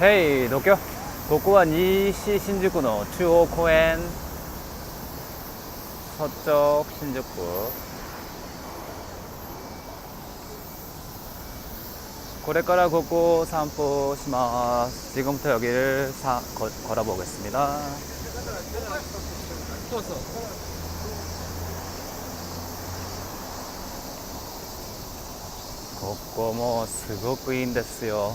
ヘイ、東京。ここは西新宿の中央公園。서쪽 신宿. 고래가라 걷고 산보 시마스. 지금부터 여기를 사, 거, 걸어보겠습니다. そうそう。 ここもすごくいいんですよ。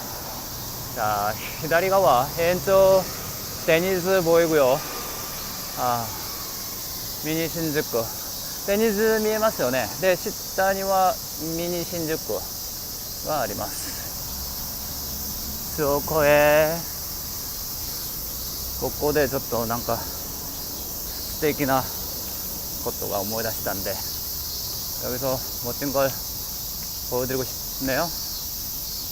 자, 히다리가와 왼쪽 데니즈 보이고요. 아, 미니 신주쿠. 데니즈 見えますよね。で、下にはミニ新宿があります。そこへ、ここでちょっとなんか素敵なことが思い出したんで、여기서 멋진 걸 보여드리고 싶네요.